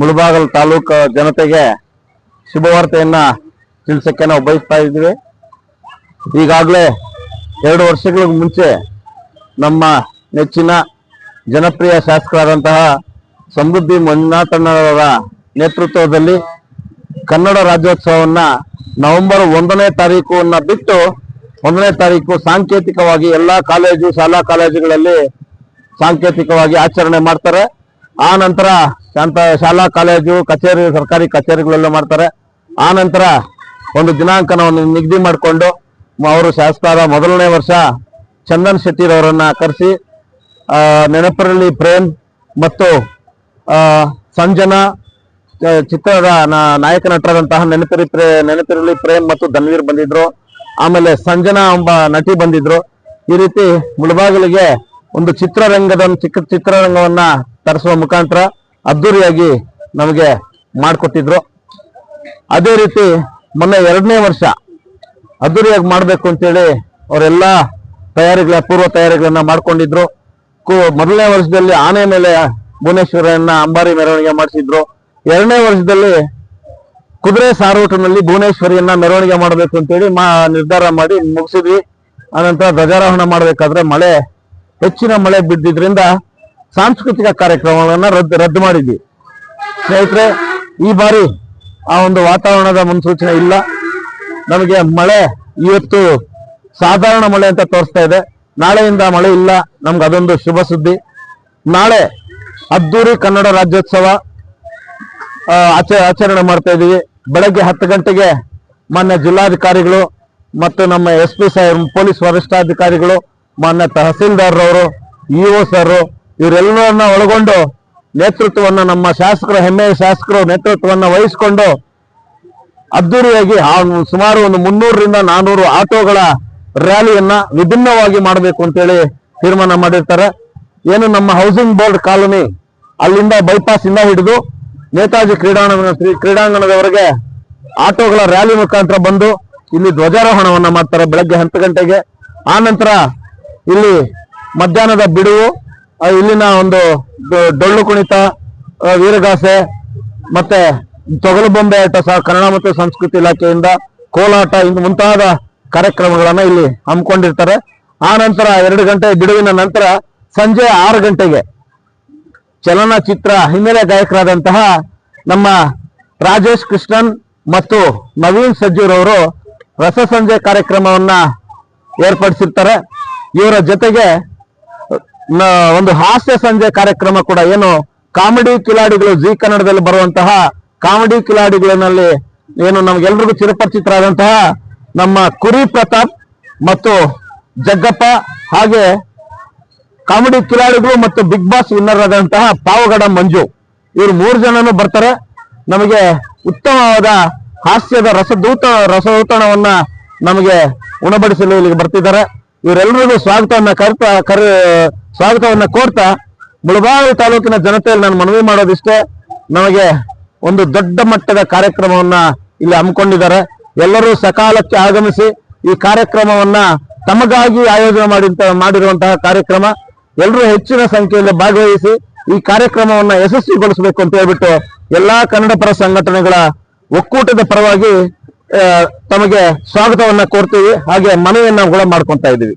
ಮುಳಬಾಗಲ್ ತಾಲೂಕು ಜನತೆಗೆ ಶುಭವಾರ್ತೆಯನ್ನ ತಿಳಿಸಕ್ಕೆ ನಾವು ಬಯಸ್ತಾ ಇದ್ದೀವಿ. ಈಗಾಗಲೇ ಎರಡು ವರ್ಷಗಳ ಮುಂಚೆ ನಮ್ಮ ನೆಚ್ಚಿನ ಜನಪ್ರಿಯ ಶಾಸಕರಾದಂತಹ ಸಮೃದ್ಧಿ ಮಂಜುನಾಥಣ್ಣವರ ನೇತೃತ್ವದಲ್ಲಿ ಕನ್ನಡ ರಾಜ್ಯೋತ್ಸವವನ್ನ ನವೆಂಬರ್ ಒಂದನೇ ತಾರೀಕುವನ್ನ ಬಿಟ್ಟು ಒಂದನೇ ತಾರೀಕು ಸಾಂಕೇತಿಕವಾಗಿ ಎಲ್ಲಾ ಕಾಲೇಜು, ಶಾಲಾ ಕಾಲೇಜುಗಳಲ್ಲಿ ಸಾಂಕೇತಿಕವಾಗಿ ಆಚರಣೆ ಮಾಡ್ತಾರೆ. ಆ ನಂತರ ಶಾಂತ ಶಾಲಾ, ಕಾಲೇಜು, ಕಚೇರಿ, ಸರ್ಕಾರಿ ಕಚೇರಿಗಳೆಲ್ಲ ಮಾಡ್ತಾರೆ. ಆ ನಂತರ ಒಂದು ದಿನಾಂಕನವನ್ನು ನಿಗದಿ ಮಾಡಿಕೊಂಡು ಅವರು ಶಾಸಕರ ಮೊದಲನೇ ವರ್ಷ ಚಂದನ್ ಶೆಟ್ಟಿರವರನ್ನ ಕರೆಸಿ ನೆನಪರಲ್ಲಿ ಪ್ರೇಮ್ ಮತ್ತು ಸಂಜನಾ ಚಿತ್ರದ ನಾಯಕ ನಟರಾದಂತಹ ನೆನಪಿರಿ ಪ್ರೇ, ನೆನಪಿರಲಿ ಪ್ರೇಮ್ ಮತ್ತು ಧನ್ವೀರ್ ಬಂದಿದ್ರು. ಆಮೇಲೆ ಸಂಜನಾ ಎಂಬ ನಟಿ ಬಂದಿದ್ರು. ಈ ರೀತಿ ಮುಳಬಾಗಿಲಿಗೆ ಒಂದು ಚಿತ್ರರಂಗದ, ಚಿಕ್ಕ ಚಿತ್ರರಂಗವನ್ನ ತರಿಸುವ ಮುಖಾಂತರ ಅದ್ದೂರಿಯಾಗಿ ನಮಗೆ ಮಾಡಿಕೊಟ್ಟಿದ್ರು. ಅದೇ ರೀತಿ ಮೊನ್ನೆ ಎರಡನೇ ವರ್ಷ ಅದ್ದೂರಿಯಾಗಿ ಮಾಡಬೇಕು ಅಂತೇಳಿ ಅವರೆಲ್ಲ ತಯಾರಿಗಳ, ಪೂರ್ವ ತಯಾರಿಗಳನ್ನ ಮಾಡ್ಕೊಂಡಿದ್ರು. ಮೊದಲನೇ ವರ್ಷದಲ್ಲಿ ಆನೆ ಮೇಲೆ ಭುವನೇಶ್ವರನ್ನ ಅಂಬಾರಿ ಮೆರವಣಿಗೆ ಮಾಡಿಸಿದ್ರು. ಎರಡನೇ ವರ್ಷದಲ್ಲಿ ಕುದುರೆ ಸಾರೋಟನಲ್ಲಿ ಭುವನೇಶ್ವರಿಯನ್ನ ಮೆರವಣಿಗೆ ಮಾಡಬೇಕು ಅಂತೇಳಿ ಮಾ ನಿರ್ಧಾರ ಮಾಡಿ ಮುಗಿಸಿದ್ವಿ. ಆನಂತರ ಧ್ವಜಾರೋಹಣ ಮಾಡಬೇಕಾದ್ರೆ ಮಳೆ, ಹೆಚ್ಚಿನ ಮಳೆ ಬಿದ್ದಿದ್ರಿಂದ ಸಾಂಸ್ಕೃತಿಕ ಕಾರ್ಯಕ್ರಮಗಳನ್ನ ರದ್ದು ರದ್ದು ಮಾಡಿದ್ವಿ. ಸ್ನೇಹಿತರೆ, ಈ ಬಾರಿ ಆ ಒಂದು ವಾತಾವರಣದ ಮುನ್ಸೂಚನೆ ಇಲ್ಲ. ನಮಗೆ ಮಳೆ ಇವತ್ತು ಸಾಧಾರಣ ಮಳೆ ಅಂತ ತೋರಿಸ್ತಾ ಇದೆ. ನಾಳೆಯಿಂದ ಮಳೆ ಇಲ್ಲ. ನಮ್ಗೆ ಅದೊಂದು ಶುಭ ಸುದ್ದಿ. ನಾಳೆ ಅದ್ದೂರಿ ಕನ್ನಡ ರಾಜ್ಯೋತ್ಸವ ಆಚ, ಆಚರಣೆ ಮಾಡ್ತಾ ಇದೀವಿ ಬೆಳಗ್ಗೆ ಹತ್ತು ಗಂಟೆಗೆ ಮಾನ್ಯ ಜಿಲ್ಲಾಧಿಕಾರಿಗಳು ಮತ್ತು ನಮ್ಮ ಎಸ್ ಪಿ ಸಾಹೇಬ್, ಪೊಲೀಸ್ ವರಿಷ್ಠಾಧಿಕಾರಿಗಳು, ಮಾನ್ಯ ತಹಸೀಲ್ದಾರ್ರವರು ಇಒ ಸರ್ ಇವರೆಲ್ಲರನ್ನ ಒಳಗೊಂಡು ನೇತೃತ್ವವನ್ನು ನಮ್ಮ ಶಾಸಕರು, ಹೆಮ್ಮೆಯ ಶಾಸಕರು ನೇತೃತ್ವವನ್ನು ವಹಿಸಿಕೊಂಡು ಅದ್ದೂರಿಯಾಗಿ ಸುಮಾರು ಒಂದು ಮುನ್ನೂರರಿಂದ ನಾನೂರು ಆಟೋಗಳ ರ್ಯಾಲಿಯನ್ನ ವಿಭಿನ್ನವಾಗಿ ಮಾಡಬೇಕು ಅಂತೇಳಿ ತೀರ್ಮಾನ ಮಾಡಿರ್ತಾರೆ. ಏನು ನಮ್ಮ ಹೌಸಿಂಗ್ ಬೋರ್ಡ್ ಕಾಲೋನಿ ಅಲ್ಲಿಂದ ಬೈಪಾಸ್ ಇಂದ ಹಿಡಿದು ನೇತಾಜಿ ಕ್ರೀಡಾಂಗಣ ಕ್ರೀಡಾಂಗಣದವರೆಗೆ ಆಟೋಗಳ ರ್ಯಾಲಿ ಮುಖಾಂತರ ಬಂದು ಇಲ್ಲಿ ಧ್ವಜಾರೋಹಣವನ್ನ ಮಾಡ್ತಾರೆ ಬೆಳಗ್ಗೆ ಹತ್ತು ಗಂಟೆಗೆ. ಆ ಇಲ್ಲಿ ಮಧ್ಯಾಹ್ನದ ಬಿಡುವು ಇಲ್ಲಿನ ಒಂದು ಡೊಳ್ಳು ಕುಣಿತ ವೀರಗಾಸೆ, ಮತ್ತೆ ತೊಗಲು ಬೊಂಬೆ ಆಟ ಸಹ ಕನ್ನಡ ಮತ್ತು ಸಂಸ್ಕೃತಿ ಇಲಾಖೆಯಿಂದ ಕೋಲಾಟ ಇನ್ನು ಮುಂತಾದ ಕಾರ್ಯಕ್ರಮಗಳನ್ನ ಇಲ್ಲಿ ಹಮ್ಮಿಕೊಂಡಿರ್ತಾರೆ. ಆ ನಂತರ ಎರಡು ಗಂಟೆ ಬಿಡುವಿನ ನಂತರ ಸಂಜೆ ಆರು ಗಂಟೆಗೆ ಚಲನಚಿತ್ರ ಹಿನ್ನೆಲೆ ಗಾಯಕರಾದಂತಹ ನಮ್ಮ ರಾಜೇಶ್ ಕೃಷ್ಣನ್ ಮತ್ತು ನವೀನ್ ಸಜ್ಜೂರವರು ರಸಸಂಜೆ ಕಾರ್ಯಕ್ರಮವನ್ನ ಏರ್ಪಡಿಸಿರ್ತಾರೆ. ಇವರ ಜೊತೆಗೆ ಒಂದು ಹಾಸ್ಯ ಸಂಜೆ ಕಾರ್ಯಕ್ರಮ ಕೂಡ ಏನು ಕಾಮಿಡಿ ಕಿಲಾಡಿಗಳು ಜಿ ಕನ್ನಡದಲ್ಲಿ ಬರುವಂತಹ ಕಾಮಿಡಿ ಕಿಲಾಡಿಗಳಲ್ಲಿ ಏನು ನಮ್ಗೆಲ್ರಿಗೂ ಚಿರಪರಿಚಿತರಾದಂತಹ ನಮ್ಮ ಕುರಿ ಪ್ರತಾಪ್ ಮತ್ತು ಜಗ್ಗಪ್ಪ ಹಾಗೆ ಕಾಮಿಡಿ ಕಿಲಾಡಿಗಳು ಮತ್ತು ಬಿಗ್ ಬಾಸ್ ವಿನ್ನರ್ ಆದಂತಹ ಪಾವಗಡ ಮಂಜು. ಇವರು ಮೂರು ಜನನು ಬರ್ತಾರೆ. ನಮಗೆ ಉತ್ತಮವಾದ ಹಾಸ್ಯದ ರಸದೂತ, ರಸದೂತಣವನ್ನ ನಮಗೆ ಉಣಬಡಿಸಲು ಇಲ್ಲಿಗೆ ಬರ್ತಿದ್ದಾರೆ. ಇವರೆಲ್ಲರಿಗೂ ಸ್ವಾಗತವನ್ನ ಕರ್ತಾ ಕರೆ ಸ್ವಾಗತವನ್ನ ಕೋರ್ತಾ ಮುಳಬಾಗಿಲು ತಾಲೂಕಿನ ಜನತೆಯಲ್ಲಿ ನಾನು ಮನವಿ ಮಾಡೋದಿಷ್ಟೇ, ನಮಗೆ ಒಂದು ದೊಡ್ಡ ಮಟ್ಟದ ಕಾರ್ಯಕ್ರಮವನ್ನ ಇಲ್ಲಿ ಹಮ್ಮಿಕೊಂಡಿದ್ದಾರೆ. ಎಲ್ಲರೂ ಸಕಾಲಕ್ಕೆ ಆಗಮಿಸಿ ಈ ಕಾರ್ಯಕ್ರಮವನ್ನ ತಮಗಾಗಿ ಆಯೋಜನೆ ಮಾಡಿ ಮಾಡಿರುವಂತಹ ಕಾರ್ಯಕ್ರಮ. ಎಲ್ಲರೂ ಹೆಚ್ಚಿನ ಸಂಖ್ಯೆಯಲ್ಲಿ ಭಾಗವಹಿಸಿ ಈ ಕಾರ್ಯಕ್ರಮವನ್ನ ಯಶಸ್ವಿಗೊಳಿಸಬೇಕು ಅಂತ ಹೇಳ್ಬಿಟ್ಟು ಎಲ್ಲಾ ಕನ್ನಡ ಪರ ಸಂಘಟನೆಗಳ ಒಕ್ಕೂಟದ ಪರವಾಗಿ ತಮಗೆ ಸ್ವಾಗತವನ್ನ ಕೋರ್ತೀವಿ. ಹಾಗೆ ಮನವಿಯನ್ನ ಕೂಡ ಮಾಡ್ಕೊಂತಾ ಇದ್ದೀವಿ.